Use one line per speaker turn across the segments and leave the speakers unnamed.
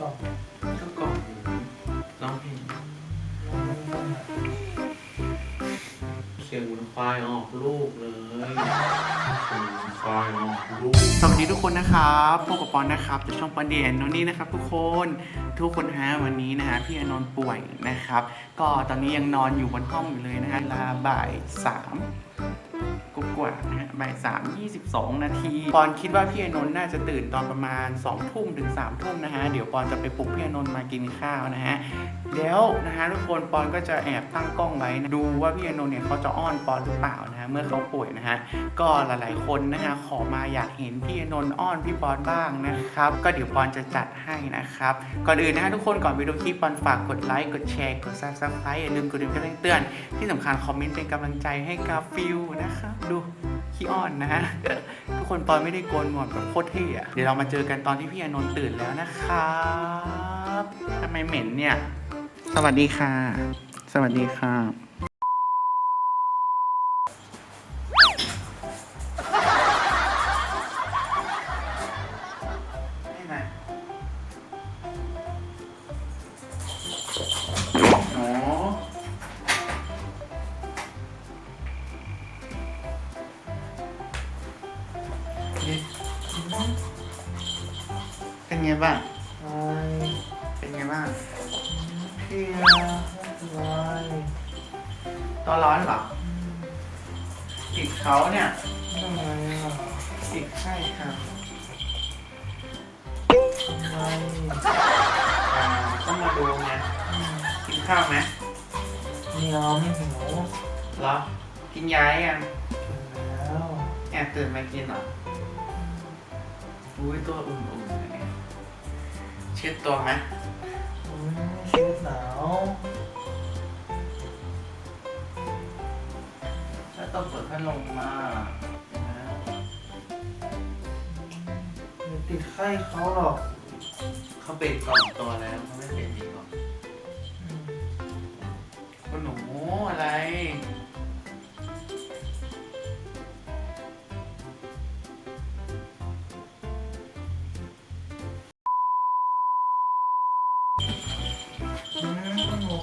กล่อง
ก็กล่องร้องเพลง
นอนไม่ต้องอะ
เสียงเหมือนควายออกลูกเลยเสียงเหมือนควายออกลูก
สวัสดีทุกคนนะครับพวกกับปอนนะครับจากช่องปอนเดียนโนนี่นะครับ ทุกคน ทุกคนฮะวันนี้นะฮะพี่อนนท์ป่วยนะครับ ก็ตอนนี้ยังนอนอยู่บนห้องอยู่เลยนะฮะเวลาบ่ายสาม กว่านะฮะบ่ายสามยี่สิบสองนาทีปอนคิดว่าพี่อนนท์น่าจะตื่นตอนประมาณ2องทุ่มถึง3ามทุ่มนะฮะ เดี๋ยวปอนจะไปปลุกพี่อนนท์มากินข้าวนะฮะ แล้วนะฮะทุกคนปอนก็จะแอบตั้งกล้องไว้นะดูว่าพี่อนนท์เนี่ยเขาจะอ้อนปอนหรือเปล่านะฮะเมื่อเขาป่วยนะฮะ ก็หลายๆคนนะฮะขอมาอยากเห็นพี่อนนท์อ้อนพี่ปอนบ้างนะครับ ก็เดี๋ยวปอนจะจัดให้นะครับ ก่อนอื่นนะฮะทุกคนก่อนไปดูคลิปปอนฝากกดไลค์กดแชร์กดซับสไครต์อย่าลืมกดกระดิ่งเตือนที่สำคัญคอมเมนต์เป็นกำลังใจให้กาฟิลนะครับดูขี้อ้อนนะฮะทุกคนปอนไม่ได้โกนหนวดแบบโคตรเท่อะเดี๋ยวเรามาเจอกันตอนที่พี่อนนท์ตื่นแล้วนะครับทำไมเหม็นเนี่ย สวัสดีค่ะ สวัสดีค่ะ เพ
ลียไอ
ตัวร้อนเหรอติดเขาเนี่ย
ทำไมอะ
ติดไข้ค่ะ
ทำไม
อ่าต้องมาดูไงกินข้าวไหม
เหนียวไม่หิว
เหรอ กินยายัง
แล้ว
แอบตื่นมากินเหรออุ้ยตัวอุ่นๆเลยเช็ดตัวไหม
เสื้อหนาว
ถ้าต้องเปิดพัดลมมานะ
อย่าติดไข้เขาหรอก
เขาเป็นก่อนตัวแล้วเขาไม่เป็นดีกว่า
อืม
คุณหนูอะไร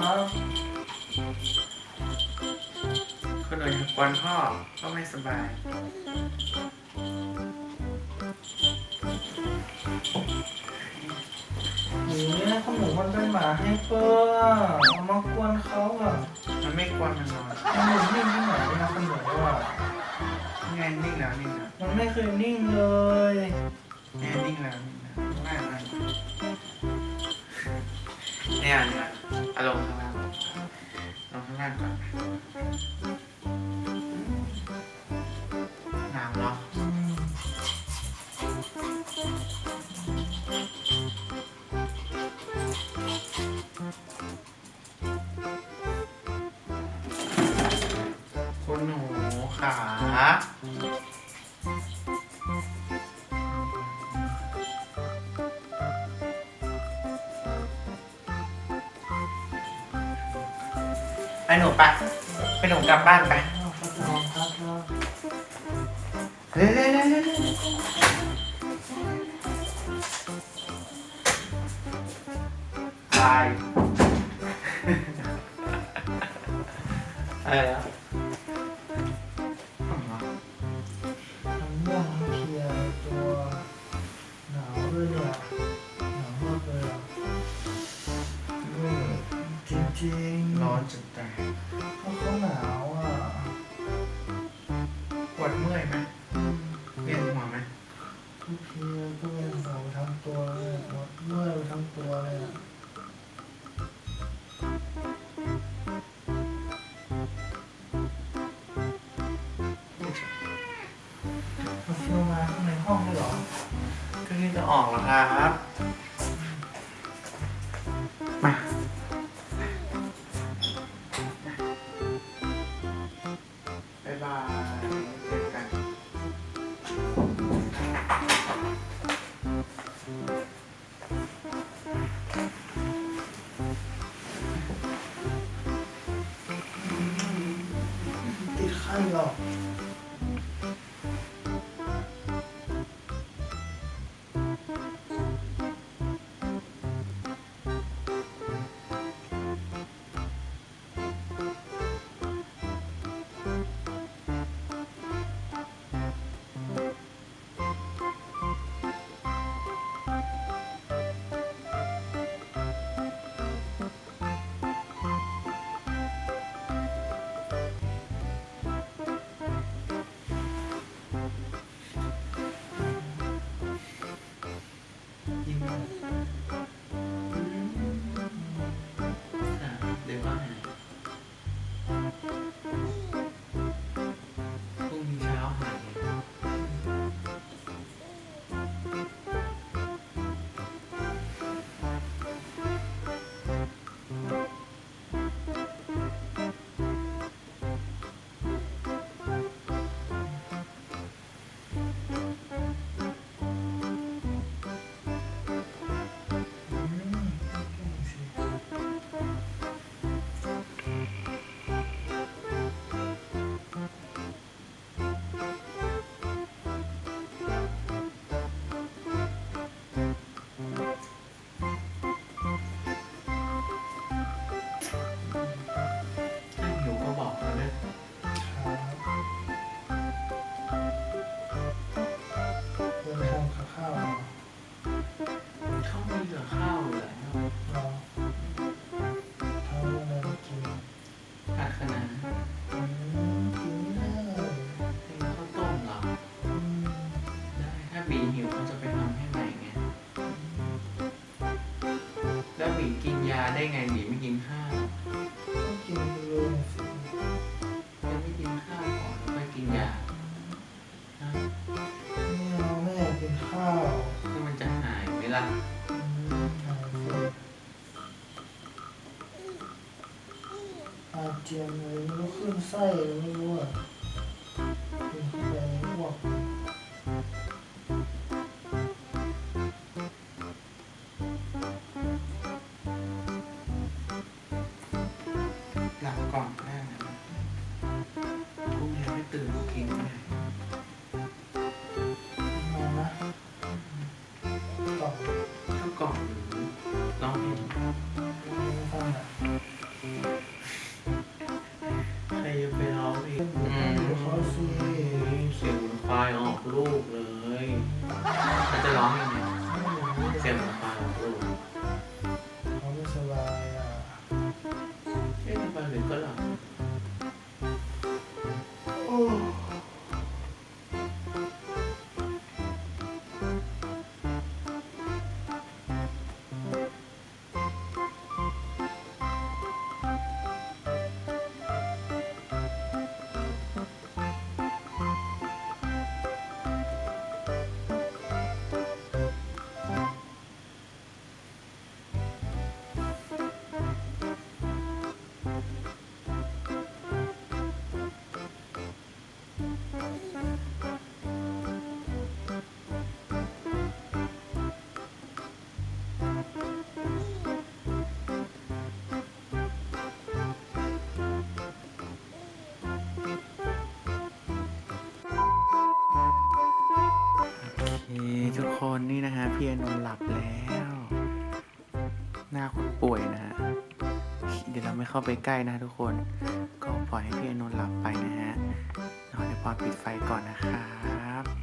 คุณหนูครับ
คุณหนูอยากกวนพ่อก็ไม่สบาย
หนูเนี่ยคุณหนูมันเป็นหมาให้เพื่อเอามากวนเขาอะ
มันไม่กวนมันนอน
มันหนูนิ่งที่ไหนนะคุณหนูอะ
นี่ไงนิ่งแล้วนิ่งแล้ว
มันไม่เคยนิ่งเลย
แน่นิ่งแล้วนิ่งแล้วง่ายมากเนี่ยเนี่ยอาร มณ์ข้างล่างลงข้างล่างก่อนหนาวเนาะคุณหนูขา ไปหนูไปไปหนูกลับบ้านไป
เร็
วเร็วเร็วเร็วเร็วตายอะไรแล้ว
จริงๆ
ร้อนจังแต่
เพราะเขาหนาวอะ
ปวดเมื่อยไหม
อืม
เวียนหัวไหม
ทุกทีก็เป็นหัวทั้งตัวเลยหมดเมื่อยไปทั้งตัวเลยอะมาเที่ยวมาข้างในห้องด้วยเหรอ
ก็นี่จะออกแล้วครับ
ได้ไง
ห
นี Panglit. ียนอน
หลับแล้ว หน้า
คนป่วยนะฮะ เดี๋ยวเราไม่เข้าไปใกล้นะทุกคน ก็ปล่อยให้พี่นอนหลับไปนะฮะนอนในความปิดไฟก่อนนะครับ